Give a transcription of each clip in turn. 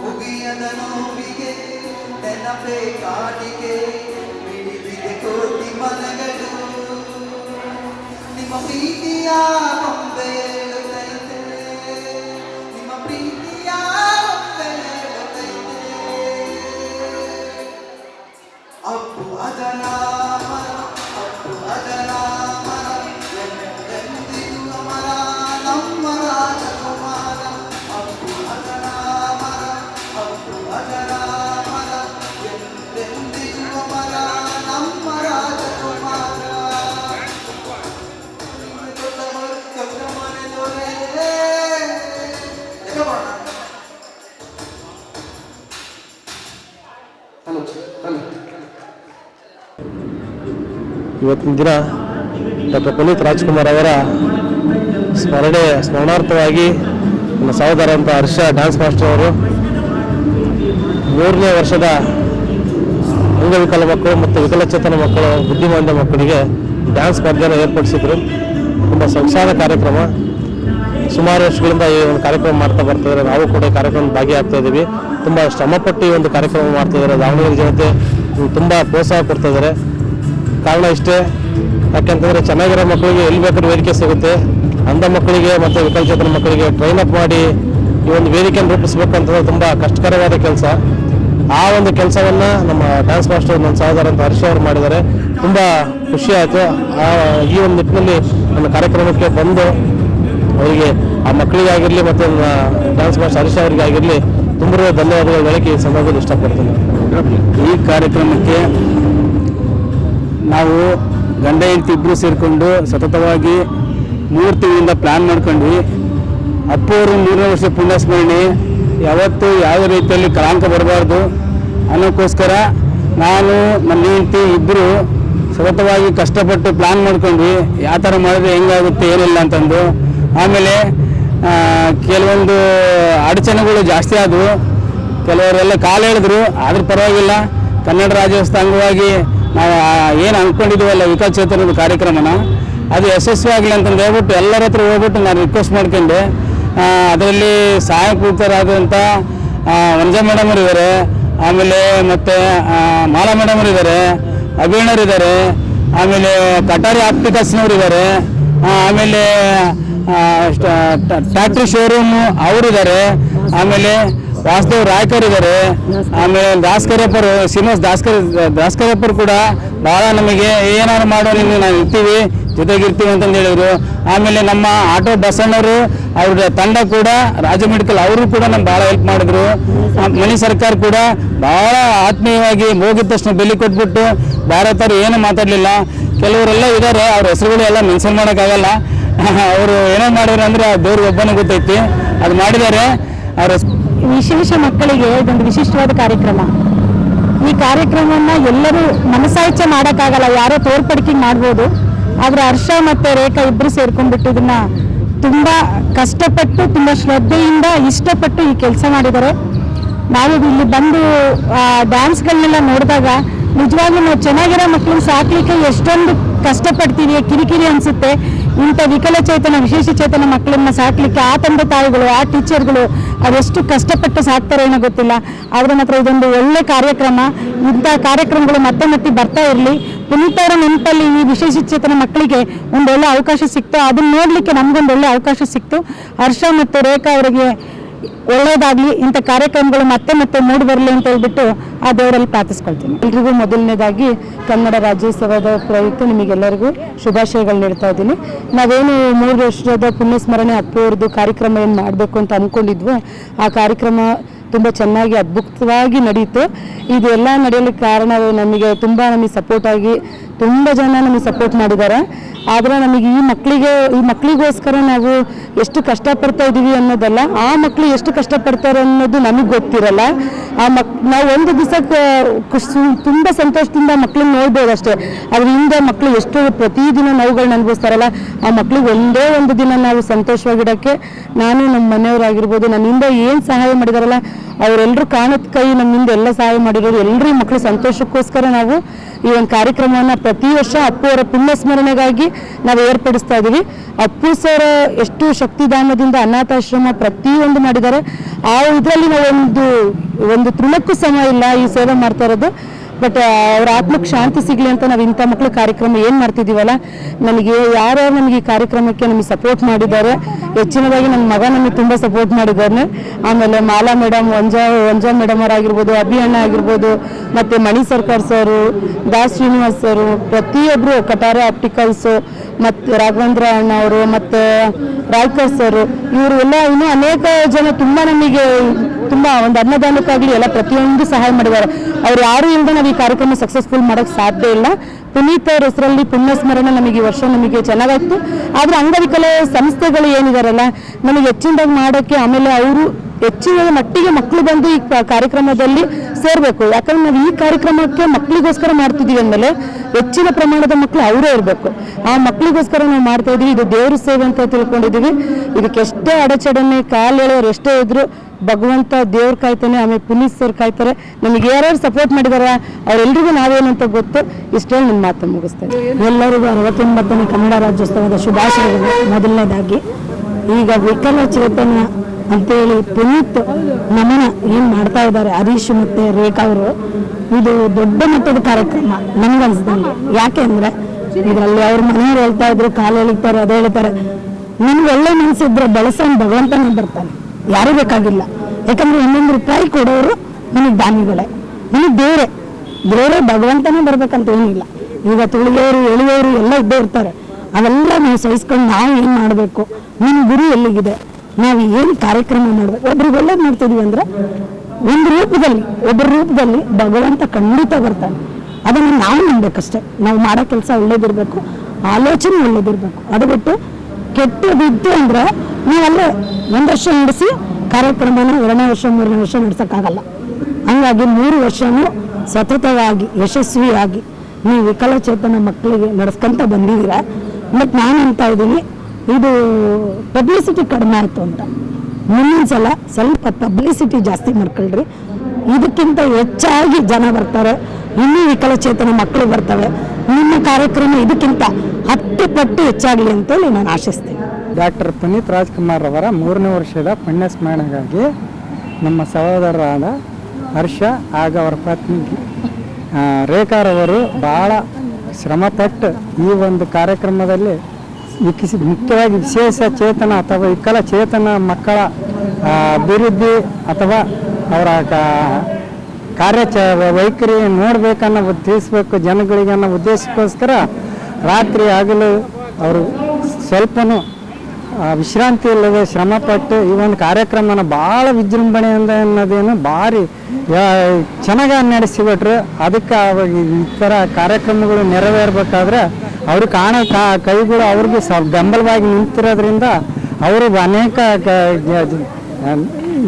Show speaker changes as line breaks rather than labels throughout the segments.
ಮುಗಿಯದ ನೋವಿಗೆ ನೆನಪೇ ಕಾಟಿಗೆ ಮಿಡಿದಿದೆ ಕೋಟಿ ಮನಗಳು ನಿಮ್ಮ ಪ್ರೀತಿಯ ಹೇಳುತ್ತೈತೆ ನಿಮ್ಮ ಪ್ರೀತಿಯ ಹೇಳುತ್ತೈತೆ ಅಪ್ಪು ಅದರ
ಇವತ್ತಿನ ದಿನ ಡಾಕ್ಟರ್ ಪುನೀತ್ ರಾಜ್ಕುಮಾರ್ ಅವರ ಸ್ಮರಣೆ ಸ್ಮರಣಾರ್ಥವಾಗಿ ನನ್ನ ಸಹೋದರ ಅಂತ ಹರ್ಷ ಡ್ಯಾನ್ಸ್ ಮಾಸ್ಟರ್ ಅವರು ಮೂರನೇ ವರ್ಷದ ಅಂಗವಿಕಲ ಮಕ್ಕಳು ಮತ್ತು ವಿಕಲಚೇತನ ಮಕ್ಕಳು ಬುದ್ಧಿಮಾಂದ್ಯ ಮಕ್ಕಳಿಗೆ ಡ್ಯಾನ್ಸ್ ಸ್ಪರ್ಧೆಯನ್ನು ಏರ್ಪಡಿಸಿದರು. ತುಂಬ ಸಂಸಾರ ಕಾರ್ಯಕ್ರಮ. ಸುಮಾರು ವರ್ಷಗಳಿಂದ ಈ ಒಂದು ಕಾರ್ಯಕ್ರಮ ಮಾಡ್ತಾ ಬರ್ತಿದ್ದಾರೆ ನಾವು ಕೂಡ ಕಾರ್ಯಕ್ರಮ ಭಾಗಿಯಾಗ್ತಾ ಇದ್ದೀವಿ. ತುಂಬ ಶ್ರಮಪಟ್ಟು ಈ ಒಂದು ಕಾರ್ಯಕ್ರಮ ಮಾಡ್ತಿದ್ದಾರೆ ದಾವಣಗೆರೆ ಜನತೆ ತುಂಬ ಪ್ರೋತ್ಸಾಹ ಕೊಡ್ತಾ ಇದ್ದಾರೆ. ಕಾರಣ ಇಷ್ಟೇ, ಯಾಕೆಂತಂದರೆ ಚೆನ್ನಾಗಿರೋ ಮಕ್ಕಳಿಗೆ ಎಲ್ಲಿ ಬೇಕಾದ್ರೂ ವೇದಿಕೆ ಸಿಗುತ್ತೆ. ಅಂಧ ಮಕ್ಕಳಿಗೆ ಮತ್ತು ವಿಕಲಚೇತನ ಮಕ್ಕಳಿಗೆ ಟ್ರೈನ್ ಅಪ್ ಮಾಡಿ ಈ ಒಂದು ವೇದಿಕೆಯನ್ನು ರೂಪಿಸಬೇಕು ಅಂತಂದ್ರೆ ತುಂಬ ಕಷ್ಟಕರವಾದ ಕೆಲಸ. ಆ ಒಂದು ಕೆಲಸವನ್ನು ನಮ್ಮ ಡ್ಯಾನ್ಸ್ ಮಾಸ್ಟರ್ ನನ್ನ ಸಹೋದರ ಅಂತ ಹರ್ಷ ಅವರು ಮಾಡಿದ್ದಾರೆ. ತುಂಬ ಖುಷಿ ಆಯಿತು. ಆ, ಈ ಒಂದು ನಿಟ್ಟಿನಲ್ಲಿ ನನ್ನ ಕಾರ್ಯಕ್ರಮಕ್ಕೆ ಬಂದು ಅವರಿಗೆ, ಆ ಮಕ್ಕಳಿಗಾಗಿರಲಿ ಮತ್ತು ಡ್ಯಾನ್ಸ್ ಮಾಸ್ಟರ್ ಹರೀಶ್ ಅವರಿಗೆ ಆಗಿರಲಿ ತುಂಬ ಧನ್ಯವಾದಗಳು ಹೇಳಕ್ಕೆ ಈ ಸಂದರ್ಭದಲ್ಲಿ ಇಷ್ಟಪಡ್ತೀನಿ.
ಈ ಕಾರ್ಯಕ್ರಮಕ್ಕೆ ನಾವು ಗಂಡ, ಹೆಂಡತಿ ಇಬ್ಬರು ಸೇರಿಕೊಂಡು ಸತತವಾಗಿ ಮೂರು ತಿಂಗಳಿಂದ ಪ್ಲ್ಯಾನ್ ಮಾಡ್ಕೊಂಡ್ವಿ. ಅಪ್ಪವರು ಮೂರನೇ ವರ್ಷ ಪುಣ್ಯಸ್ಮರಣೆ. ಯಾವತ್ತು ಯಾವ ರೀತಿಯಲ್ಲಿ ಕಳಾಂಕ ಬರಬಾರ್ದು. ಅನ್ನೋಕ್ಕೋಸ್ಕರ ನಾನು, ನನ್ನ ಹೆಂಡತಿ ಇಬ್ಬರು ಸತತವಾಗಿ ಕಷ್ಟಪಟ್ಟು ಪ್ಲ್ಯಾನ್ ಮಾಡ್ಕೊಂಡ್ವಿ. ಯಾವ ಥರ ಮಾಡಿದ್ರೆ ಹೆಂಗಾಗುತ್ತೆ, ಏನಿಲ್ಲ ಅಂತಂದು. ಆಮೇಲೆ ಕೆಲವೊಂದು ಅಡಚಣೆಗಳು ಜಾಸ್ತಿ ಆದವು. ಕೆಲವರೆಲ್ಲ ಕಾಲು ಹೇಳಿದ್ರು, ಆದ್ರೂ ಪರವಾಗಿಲ್ಲ. ಕನ್ನಡ ರಾಜ್ಯೋತ್ಸವ ಅಂಗವಾಗಿ ನಾವು ಏನು ಅಂದ್ಕೊಂಡಿದ್ದೀವಲ್ಲ ವಿಕಲಚೇತನದ ಕಾರ್ಯಕ್ರಮನ, ಅದು ಯಶಸ್ವಿ ಆಗಲಿ ಅಂತಂದು ಹೇಳ್ಬಿಟ್ಟು ಎಲ್ಲರ ಹತ್ರ ಹೋಗ್ಬಿಟ್ಟು ನಾನು ರಿಕ್ವೆಸ್ಟ್ ಮಾಡ್ಕೊಂಡೆ. ಅದರಲ್ಲಿ ಸಹಾಯಕೃತರಾದಂಥ ವಂಜ ಮೇಡಮರು ಇದ್ದಾರೆ ಆಮೇಲೆ ಮತ್ತು ಮಾಲಾ ಮೇಡಮ್ ಅವರು ಇದ್ದಾರೆ ಅಭಿಣ್ಣರು ಇದ್ದಾರೆ ಆಮೇಲೆ ಕಟಾರಿ ಆಪ್ಟಿಕಲ್ಸ್ನವ್ರು ಇದ್ದಾರೆ ಆಮೇಲೆ ಟ್ಯಾಕ್ಟ್ರಿ ಶೋರೂಮ್ ಅವರಿದ್ದಾರೆ. ಆಮೇಲೆ ವಾಸುದೇವ್ ರಾಯ್ಕರ್ ಇದ್ದಾರೆ ಆಮೇಲೆ ದಾಸ್ಕರಪ್ಪರು, ಶ್ರೀನಿವಾಸ್ ದಾಸ್ಕರ್, ದಾಸ್ಕರಪ್ಪರು ಕೂಡ ಭಾಳ ನಮಗೆ ಏನಾದ್ರು ಮಾಡೋ ನಿಮಗೆ ನಾವು ಇರ್ತೀವಿ ಜೊತೆಗಿರ್ತೀವಿ ಅಂತಂದು ಹೇಳಿದರು. ಆಮೇಲೆ ನಮ್ಮ ಆಟೋ ಬಸಣ್ಣವರು ಅವ್ರ ತಂಡ ಕೂಡ ರಾಜ ಮೆಡಿಕಲ್ ಅವರು ಕೂಡ ನಮ್ಗೆ ಭಾಳ ಹೆಲ್ಪ್ ಮಾಡಿದ್ರು. ಮನೆ ಸರ್ಕಾರ ಕೂಡ ಭಾಳ ಆತ್ಮೀಯವಾಗಿ ಹೋಗಿದ ತಕ್ಷಣ ಬೆಲೆ ಕೊಟ್ಬಿಟ್ಟು ಭಾರತರು ಏನು ಮಾತಾಡಲಿಲ್ಲ. ಕೆಲವರೆಲ್ಲ ಇದ್ದಾರೆ ಅವ್ರ ಹೆಸರುಗಳು ಎಲ್ಲ ಮೆನ್ಷನ್ ಮಾಡೋಕ್ಕಾಗಲ್ಲ. ಅವರು ಏನೋ ಮಾಡಿದ್ರು ಅಂದ್ರೆ ದೇವ್ರಿಗೆ ಒಬ್ಬನೇ ಗೊತ್ತೈತಿ. ಅದು ಮಾಡಿದ್ದಾರೆ ಅವರು
ವಿಶೇಷ ಮಕ್ಕಳಿಗೆ ಇದೊಂದು ವಿಶಿಷ್ಟವಾದ ಕಾರ್ಯಕ್ರಮ. ಈ ಕಾರ್ಯಕ್ರಮವನ್ನ ಎಲ್ಲರೂ ಮನಸಾಯಿಚೆ ಮಾಡೋಕ್ಕಾಗಲ್ಲ, ಯಾರೋ ತೋರ್ಪಡಿಕೆ ಮಾಡ್ಬೋದು. ಆದ್ರೆ ಹರ್ಷ ಮತ್ತೆ ರೇಖಾ ಇಬ್ರು ಸೇರ್ಕೊಂಡ್ಬಿಟ್ಟು ಇದನ್ನ ತುಂಬಾ ಕಷ್ಟಪಟ್ಟು, ತುಂಬಾ ಶ್ರದ್ಧೆಯಿಂದ ಇಷ್ಟಪಟ್ಟು ಈ ಕೆಲಸ ಮಾಡಿದ್ದಾರೆ. ನಾವು ಇಲ್ಲಿ ಬಂದು ಡ್ಯಾನ್ಸ್ಗಳನ್ನೆಲ್ಲ ನೋಡಿದಾಗ ನಿಜವಾಗ್ಲೂ ನಾವು ಚೆನ್ನಾಗಿರೋ ಮಕ್ಕಳನ್ನ ಸಾಕ್ಲಿಕ್ಕೆ ಎಷ್ಟೊಂದು ಕಷ್ಟಪಡ್ತೀವಿ, ಕಿರಿಕಿರಿ ಅನ್ಸುತ್ತೆ. ಇಂಥ ವಿಕಲಚೇತನ ವಿಶೇಷ ಚೇತನ ಮಕ್ಕಳನ್ನ ಸಾಕ್ಲಿಕ್ಕೆ ಆ ತಂದೆ ತಾಯಿಗಳು, ಆ ಟೀಚರ್ಗಳು ಅದೆಷ್ಟು ಕಷ್ಟಪಟ್ಟು ಸಾಕ್ತಾರೆ ಏನೋ ಗೊತ್ತಿಲ್ಲ. ಆದ್ರೆ ಮಾತ್ರ ಇದೊಂದು ಒಳ್ಳೆ ಕಾರ್ಯಕ್ರಮ. ಇಂಥ ಕಾರ್ಯಕ್ರಮಗಳು ಮತ್ತೆ ಮತ್ತೆ ಬರ್ತಾ ಇರಲಿ. ಪುನೀತವರ ನೆನಪಲ್ಲಿ ಈ ವಿಶೇಷ ಚೇತನ ಮಕ್ಕಳಿಗೆ ಒಂದು ಒಳ್ಳೆ ಅವಕಾಶ ಸಿಕ್ತು. ಅದನ್ನ ನೋಡ್ಲಿಕ್ಕೆ ನಮ್ಗೊಂದು ಒಳ್ಳೆ ಅವಕಾಶ ಸಿಕ್ತು. ಹರ್ಷ ಮತ್ತು ರೇಖಾ ಅವರಿಗೆ ಒಳ್ಳೇದಾಗ್ಲಿ, ಇಂಥ ಕಾರ್ಯಕ್ರಮಗಳು ಮತ್ತೆ ಮತ್ತೆ ಮೂಡಿ ಬರಲಿ ಅಂತ ಹೇಳ್ಬಿಟ್ಟು ಆ ದೇವರಲ್ಲಿ ಪ್ರಾರ್ಥಿಸ್ಕೊಳ್ತೀನಿ. ಎಲ್ರಿಗೂ ಮೊದಲನೇದಾಗಿ ಕನ್ನಡ ರಾಜ್ಯೋತ್ಸವದ ಪ್ರಯುಕ್ತ ನಿಮಗೆಲ್ಲರಿಗೂ ಶುಭಾಶಯಗಳು ನೀಡ್ತಾ ಇದ್ದೀನಿ. ನಾವೇನು ಮೂರು ವರ್ಷದ ಪುಣ್ಯಸ್ಮರಣೆ ಅಪ್ಪು ಅವ್ರದ್ದು ಕಾರ್ಯಕ್ರಮ ಏನು ಮಾಡಬೇಕು ಅಂತ ಅಂದ್ಕೊಂಡಿದ್ವೋ ಆ ಕಾರ್ಯಕ್ರಮ ತುಂಬ ಚೆನ್ನಾಗಿ ಅದ್ಭುತವಾಗಿ ನಡೆಯಿತು. ಇದೆಲ್ಲ ನಡೆಯಲಿಕ್ಕೆ ಕಾರಣ ನಮಗೆ ತುಂಬ ನಮಗೆ ಸಪೋರ್ಟ್ ಆಗಿ ತುಂಬ ಜನ ನಮಗೆ ಸಪೋರ್ಟ್ ಮಾಡಿದ್ದಾರೆ. ಆದರೆ ನಮಗೆ ಈ ಮಕ್ಕಳಿಗೆ ಈ ಮಕ್ಕಳಿಗೋಸ್ಕರ ನಾವು ಎಷ್ಟು ಕಷ್ಟಪಡ್ತಾ ಇದ್ದೀವಿ ಅನ್ನೋದಲ್ಲ, ಆ ಮಕ್ಕಳು ಎಷ್ಟು ಕಷ್ಟಪಡ್ತಾರೆ ಅನ್ನೋದು ನಮಗೆ ಗೊತ್ತಿರಲ್ಲ. ಆ ಮಕ್, ನಾವು ಒಂದು ದಿವಸ ತುಂಬ ಸಂತೋಷದಿಂದ ಮಕ್ಕಳನ್ನ ನೋಡ್ಬೋದು ಅಷ್ಟೇ. ಅದರಿಂದ ಮಕ್ಕಳು ಎಷ್ಟು ಪ್ರತಿದಿನ ನೋವುಗಳನ್ನ ಅನುಭವಿಸ್ತಾರಲ್ಲ, ಆ ಮಕ್ಳಿಗೆ ಒಂದೇ ಒಂದು ದಿನ ನಾವು ಸಂತೋಷವಾಗಿಡೋಕ್ಕೆ ನಾನು ನಮ್ಮ ಮನೆಯವರಾಗಿರ್ಬೋದು ನನ್ನಿಂದ ಏನು ಸಹಾಯ ಮಾಡಿದಾರಲ್ಲ ಅವರೆಲ್ಲರೂ ಕಾಣದ ಕೈ ನಮ್ಮಿಂದ ಎಲ್ಲ ಸಹಾಯ ಮಾಡಿರೋರು ಎಲ್ಲರೂ ಮಕ್ಕಳು ಸಂತೋಷಕ್ಕೋಸ್ಕರ ನಾವು ಈ ಒಂದು ಕಾರ್ಯಕ್ರಮವನ್ನು ಪ್ರತಿ ವರ್ಷ ಅಪ್ಪು ಅವರ ಪುಣ್ಯ ಸ್ಮರಣೆಗಾಗಿ ನಾವು ಏರ್ಪಡಿಸ್ತಾ ಇದ್ದೀವಿ ಅಪ್ಪು ಸರ್ ಎಷ್ಟು ಶಕ್ತಿದಾನದಿಂದ ಅನಾಥಾಶ್ರಮ ಪ್ರತಿಯೊಂದು ಮಾಡಿದ್ದಾರೆ. ಆ ಇದರಲ್ಲಿ ನಾವೊಂದು, ಒಂದು ಒಂದು ತೃಣಕ್ಕೂ ಸಮ ಇಲ್ಲ ಈ ಸೇವೆ ಮಾಡ್ತಾ ಇರೋದು. ಬಟ್ ಅವ್ರ ಆತ್ಮಕ್ಕೆ ಶಾಂತಿ ಸಿಗಲಿ ಅಂತ ನಾವು ಇಂಥ ಮಕ್ಕಳ ಕಾರ್ಯಕ್ರಮ ಏನು ಮಾಡ್ತಿದ್ದೀವಲ್ಲ, ನನಗೆ ಯಾರ್ಯಾರು ನಮಗೆ ಈ ಕಾರ್ಯಕ್ರಮಕ್ಕೆ ನಮಗೆ ಸಪೋರ್ಟ್ ಮಾಡಿದ್ದಾರೆ, ಹೆಚ್ಚಿನದಾಗಿ ನನ್ನ ಮಗ ನಮಗೆ ತುಂಬ ಸಪೋರ್ಟ್ ಮಾಡಿದ್ದಾನೆ. ಆಮೇಲೆ ಮಾಲಾ ಮೇಡಮ್ ವಂಜಾ ವಂಜಾ ಮೇಡಮ್ ಅವರಾಗಿರ್ಬೋದು, ಅಭಿ ಅಣ್ಣ ಆಗಿರ್ಬೋದು, ಮತ್ತು ಮಣಿ ಸರ್ಕಾರ್ ಸರು, ದಾಸ್ ಶ್ರೀನಿವಾಸ್ ಸರು ಪ್ರತಿಯೊಬ್ಬರು ಕಟಾರ ಆಪ್ಟಿಕಲ್ಸು ಮತ್ತು ರಾಘವೇಂದ್ರ ಅಣ್ಣ ಅವರು ಮತ್ತು ರಾಯ್ಕರ್ ಸರ್, ಇವರು ಎಲ್ಲ ಇನ್ನೂ ಅನೇಕ ಜನ ತುಂಬ ನಮಗೆ ತುಂಬ ಒಂದು ಅನ್ನದಾನಕ್ಕಾಗಲಿ ಎಲ್ಲ ಪ್ರತಿಯೊಂದು ಸಹಾಯ ಮಾಡಿದ್ದಾರೆ. ಅವ್ರು ಯಾರು ಇಲ್ಲದೆ ನಾವು ಈ ಕಾರ್ಯಕ್ರಮ ಸಕ್ಸಸ್ಫುಲ್ ಮಾಡೋಕ್ಕೆ ಸಾಧ್ಯ ಇಲ್ಲ. ಪುನೀತ್ ಅವ್ರ ಹೆಸರಲ್ಲಿ ಪುಣ್ಯಸ್ಮರಣೆ ನಮಗೆ ಈ ವರ್ಷ ನಮಗೆ ಚೆನ್ನಾಗಾಯ್ತು. ಆದರೆ ಅಂಗವಿಕಲ ಸಂಸ್ಥೆಗಳು ಏನಿದಾರಲ್ಲ, ನಮಗೆ ಹೆಚ್ಚಿನದಾಗಿ ಮಾಡೋಕ್ಕೆ ಆಮೇಲೆ ಅವರು ಹೆಚ್ಚಿನ ಮಟ್ಟಿಗೆ ಮಕ್ಕಳು ಬಂದು ಈ ಕಾರ್ಯಕ್ರಮದಲ್ಲಿ ಸೇರಬೇಕು. ಯಾಕಂದ್ರೆ ನಾವು ಈ ಕಾರ್ಯಕ್ರಮಕ್ಕೆ ಮಕ್ಕಳಿಗೋಸ್ಕರ ಮಾಡ್ತಿದ್ದೀವಿ ಅಂದಮೇಲೆ ಹೆಚ್ಚಿನ ಪ್ರಮಾಣದ ಮಕ್ಕಳು ಅವರೇ ಇರಬೇಕು. ಆ ಮಕ್ಕಳಿಗೋಸ್ಕರ ನಾವು ಮಾಡ್ತಾ ಇದೀವಿ ಇದು ದೇವ್ರ ಸೇವೆ ಅಂತ ತಿಳ್ಕೊಂಡಿದ್ದೀವಿ. ಇದಕ್ಕೆ ಎಷ್ಟೇ ಕಾಲು ಹೇಳೋರು ಎಷ್ಟೇ ಇದ್ರು ಭಗವಂತ ದೇವ್ರು ಕಾಯ್ತಾನೆ, ಆಮೇಲೆ ಪುನೀಸ್ ಸರ್ ಕಾಯ್ತಾರೆ. ನಮಗೆ ಯಾರ್ಯಾರು ಸಪೋರ್ಟ್ ಮಾಡಿದಾರ ಅವರೆಲ್ಲರಿಗೂ ನಾವೇನಂತ ಗೊತ್ತು. ಇಷ್ಟೇ ನನ್ನ ಮಾತು ಮುಗಿಸ್ತೇವೆ ಎಲ್ಲರಿಗೂ ಅರವತ್ತೊಂಬತ್ತನೇ ಕನ್ನಡ ರಾಜ್ಯೋತ್ಸವದ ಶುಭಾಶಯಗಳು. ಮೊದಲನೇದಾಗಿ, ಈಗ ವಿಕಲಚೇತನ ಅಂತೇಳಿ ಪುನೀತ್ ನಮನ ಏನು ಮಾಡ್ತಾ ಇದ್ದಾರೆ, ಹರೀಶ್ ಮತ್ತು ರೇಖಾ ಅವರು. ಇದು ದೊಡ್ಡ ಮಟ್ಟದ ಕಾರ್ಯಕ್ರಮ ನನ್ಗನ್ಸ್ದಂಗೆ ಯಾಕೆ ಅಂದ್ರೆ, ಇದರಲ್ಲಿ ಅವ್ರ ಮನೆಯವ್ರು ಹೇಳ್ತಾ ಇದ್ರು, ಕಾಲು ಎಳಿತಾರೆ, ಅದೇ ಹೇಳ್ತಾರೆ ನಿಮ್ಗೆ ಒಳ್ಳೆ ಮನಸ್ಸಿದ್ರೆ ಬೆಳೆಸೋನ್ ಭಗವಂತನೇ ಬರ್ತಾನೆ. ಯಾರೂ ಬೇಕಾಗಿಲ್ಲ. ಯಾಕಂದ್ರೆ ಒಂದೊಂದು ರೂಪಾಯಿ ಕೊಡೋರು ನಿಮಗೆ ದಾನಿಗಳೇ. ನಿಮಗೆ ದೇವ್ರೆ ದೇವರೇ ಭಗವಂತನೇ ಬರ್ಬೇಕಂತ ಏನಿಲ್ಲ. ಈಗ ತುಳಿಯೋರು, ಎಳೆಯೋರು ಎಲ್ಲ ಇದ್ದೇ ಇರ್ತಾರೆ. ಅವೆಲ್ಲ ನೀವು ಸಹಿಸ್ಕೊಂಡು ನಾವು ಏನು ಮಾಡಬೇಕು? ನಿಮ್ಮ ಗುರಿ ಎಲ್ಲಿಗಿದೆ? ನಾವು ಏನು ಕಾರ್ಯಕ್ರಮ ಮಾಡಬೇಕು? ಒಬ್ರಿಗೆ ಒಳ್ಳೇದು ಮಾಡ್ತಿದೀವಿ ಅಂದ್ರೆ ಒಂದು ರೂಪದಲ್ಲಿ, ಒಬ್ಬರ ರೂಪದಲ್ಲಿ ಭಗವಂತ ಖಂಡಿತ ಬರ್ತಾನೆ. ಅದನ್ನು ನಾವು ನಂಬೇಕಷ್ಟೇ. ನಾವು ಮಾಡೋ ಕೆಲಸ ಒಳ್ಳೇದಿರಬೇಕು, ಆಲೋಚನೆ ಒಳ್ಳೇದಿರಬೇಕು. ಅದು ಬಿಟ್ಟು ಕೆಟ್ಟದಿದ್ದು ಅಂದ್ರೆ ನೀವಲ್ಲೇ ಒಂದು ವರ್ಷ ನಡೆಸಿ ಕಾರ್ಯಕ್ರಮನ ಎರಡನೇ ವರ್ಷ, ಮೂರನೇ ವರ್ಷ ನಡೆಸೋಕ್ಕಾಗಲ್ಲ. ಹಂಗಾಗಿ ಮೂರು ವರ್ಷನೂ ಸತತವಾಗಿ, ಯಶಸ್ವಿಯಾಗಿ ನೀವು ವಿಕಲಚೇತನ ಮಕ್ಕಳಿಗೆ ನಡೆಸ್ಕೊಂತ ಬಂದಿದ್ದೀರಾ. ಬಟ್ ನಾನು ಅಂತ ಇದ್ದೀನಿ, ಇದು ಪಬ್ಲಿಸಿಟಿ ಕಡಿಮೆ ಆಯಿತು ಅಂತ. ಮುಂದಿನ ಸಲ ಸ್ವಲ್ಪ ಪಬ್ಲಿಸಿಟಿ ಜಾಸ್ತಿ ಮಾಡ್ಕೊಳ್ರಿ. ಇದಕ್ಕಿಂತ ಹೆಚ್ಚಾಗಿ ಜನ ಬರ್ತಾರೆ. ಇನ್ನೂ ವಿಕಲಚೇತನ ಮಕ್ಕಳು ಬರ್ತವೆ. ನಿಮ್ಮ ಕಾರ್ಯಕ್ರಮ ಇದಕ್ಕಿಂತ ಹತ್ತು ಪಟ್ಟು ಹೆಚ್ಚಾಗಲಿ ಅಂತೇಳಿ ನಾನು ಆಶಿಸ್ತೀನಿ.
ಡಾಕ್ಟರ್ ಪುನೀತ್ ರಾಜ್ಕುಮಾರ್ ಅವರ ಮೂರನೇ ವರ್ಷದ ಪುಣ್ಯ ಸ್ಮರಣೆಗಾಗಿ ನಮ್ಮ ಸಹೋದರರಾದ ಹರ್ಷ ಆಗ ಅವರ ಪತ್ನಿ ರೇಖಾರವರು ಭಾಳ ಶ್ರಮಪಟ್ಟು ಈ ಒಂದು ಕಾರ್ಯಕ್ರಮದಲ್ಲಿ ವಿಕಸಿ ಮುಖ್ಯವಾಗಿ ವಿಶೇಷ ಚೇತನ ಅಥವಾ ವಿಕಲಚೇತನ ಮಕ್ಕಳ ಆ, ಅಭಿವೃದ್ಧಿ ಅಥವಾ ಅವರ ಕಾರ್ಯಚ ವೈಖರಿ ನೋಡಬೇಕನ್ನೋ ತಿಳಿಸ್ಬೇಕು ಜನಗಳಿಗೆ ಅನ್ನೋ ಉದ್ದೇಶಕ್ಕೋಸ್ಕರ ರಾತ್ರಿ ಆಗಲು ಅವರು ಸ್ವಲ್ಪನೂ ವಿಶ್ರಾಂತಿ ಇಲ್ಲದೆ ಶ್ರಮಪಟ್ಟು ಈ ಒಂದು ಕಾರ್ಯಕ್ರಮನ ಭಾಳ ವಿಜೃಂಭಣೆಯಿಂದ ಅನ್ನೋದೇನು ಭಾರಿ ಚೆನ್ನಾಗಿ ನಡೆಸಿಬಿಟ್ರು ಅದಕ್ಕೆ ಅವಾಗ ಈ ಥರ ಕಾರ್ಯಕ್ರಮಗಳು ನೆರವೇರಬೇಕಾದ್ರೆ ಅವ್ರು ಕಾಣೋ ಕಾ, ಕೈಗಳು ಅವ್ರಿಗೆ ಸ, ಬೆಂಬಲವಾಗಿ ನಿಂತಿರೋದ್ರಿಂದ ಅವರು ಅನೇಕ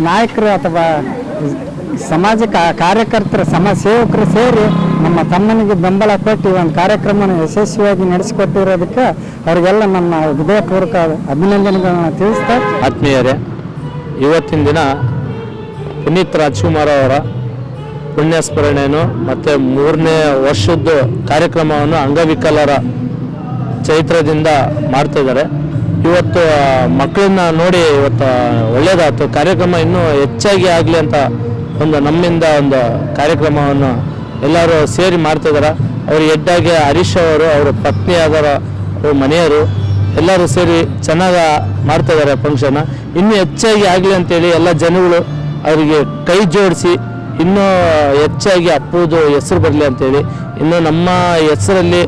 ನಾಯಕರು ಅಥವಾ ಸಮಾಜ ಕಾರ್ಯಕರ್ತರ ಸಮ, ಸೇವಕರು ಸೇರಿ ನಮ್ಮ ತಮ್ಮನಿಗೆ ಬೆಂಬಲ ಕೊಟ್ಟು ಒಂದು ಕಾರ್ಯಕ್ರಮನ ಯಶಸ್ವಿಯಾಗಿ ನಡೆಸಿಕೊಟ್ಟಿರೋದಕ್ಕೆ ಅವರಿಗೆಲ್ಲ ನಮ್ಮ ಹೃದಯಪೂರ್ವಕ ಅಭಿನಂದನೆಗಳನ್ನ ತಿಳಿಸ್ತಾ
ಆತ್ಮೀಯರೇ, ಇವತ್ತಿನ ದಿನ ಪುನೀತ್ ರಾಜ್ಕುಮಾರ್ ಅವರ ಪುಣ್ಯ ಸ್ಮರಣೆಯನ್ನು ಮತ್ತು ಮೂರನೇ ವರ್ಷದ್ದು ಕಾರ್ಯಕ್ರಮವನ್ನು ಅಂಗವಿಕಲರ ಚೈತ್ರದಿಂದ ಮಾಡ್ತಾ ಇದ್ದಾರೆ. ಇವತ್ತು ಮಕ್ಕಳನ್ನ ನೋಡಿ ಇವತ್ತು ಒಳ್ಳೇದಾಯ್ತು. ಕಾರ್ಯಕ್ರಮ ಇನ್ನೂ ಹೆಚ್ಚಾಗಿ ಆಗಲಿ ಅಂತ ಒಂದು ನಮ್ಮಿಂದ ಒಂದು ಕಾರ್ಯಕ್ರಮವನ್ನು ಎಲ್ಲರೂ ಸೇರಿ ಮಾಡ್ತಾ ಇದ್ದಾರೆ. ಅವ್ರ ಹೆಡ್ಡಾಗಿ ಹರೀಶ್ ಅವರು, ಅವರ ಪತ್ನಿ ಆದರ ಅವ್ರ ಮನೆಯವರು ಎಲ್ಲರೂ ಸೇರಿ ಚೆನ್ನಾಗಿ ಮಾಡ್ತಾ ಇದ್ದಾರೆ ಫಂಕ್ಷನ್ ಇನ್ನೂ ಹೆಚ್ಚಾಗಿ ಆಗಲಿ ಅಂತೇಳಿ ಎಲ್ಲ ಜನಗಳು ಅವರಿಗೆ ಕೈ ಜೋಡಿಸಿ ಇನ್ನೂ ಹೆಚ್ಚಾಗಿ ಅಪ್ಪುದು ಹೆಸರು ಬರಲಿ ಅಂತೇಳಿ, ಇನ್ನು ನಮ್ಮ ಹೆಸರಲ್ಲಿ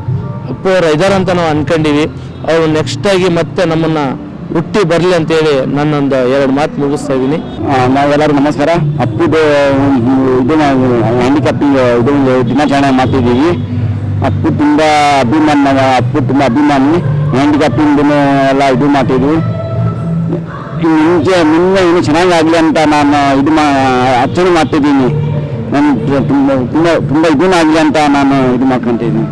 ಅವ್ರು ಇದಾರೆ ಅಂತ ನಾವು ಅನ್ಕೊಂಡಿವಿ. ಅವರು ನೆಕ್ಸ್ಟ್ ಆಗಿ ಮತ್ತೆ ನಮ್ಮನ್ನ ಹುಟ್ಟಿ ಬರಲಿ ಅಂತೇಳಿ ನನ್ನೊಂದು ಎರಡು ಮಾತು ಮುಗಿಸ್ತಾ ಇದ್ದೀನಿ.
ನಾವೆಲ್ಲರೂ ನಮಸ್ಕಾರ. ಅಪ್ಪಿದು ಇದು ಹ್ಯಾಂಡಿಕ್ಯಾಪಿಂಗ್ ಇದು ದಿನಾಚರಣೆ ಮಾಡ್ತಿದ್ದೀವಿ.
ಅಪ್ಪು ತುಂಬ ಅಭಿಮಾನ, ಅಪ್ಪು ತುಂಬ ಅಭಿಮಾನಿ. ಹ್ಯಾಂಡಿಕ್ಯಾಪಿಂಗ್ ಎಲ್ಲ ಇದು ಮಾಡ್ತಿದ್ವಿ. ಮುಂಚೆ, ಮುಂದೆ ಇನ್ನು ಚೆನ್ನಾಗಾಗಲಿ ಅಂತ ನಾನು ಇದು ಮಾ, ಅರ್ಚನೆ ಮಾಡ್ತಿದ್ದೀನಿ. ನಾನು ತುಂಬ ತುಂಬ ತುಂಬ ಇದನ್ನಾಗಲಿ ಅಂತ ನಾನು ಇದು ಮಾಡ್ಕೊತಿದ್ದೀನಿ.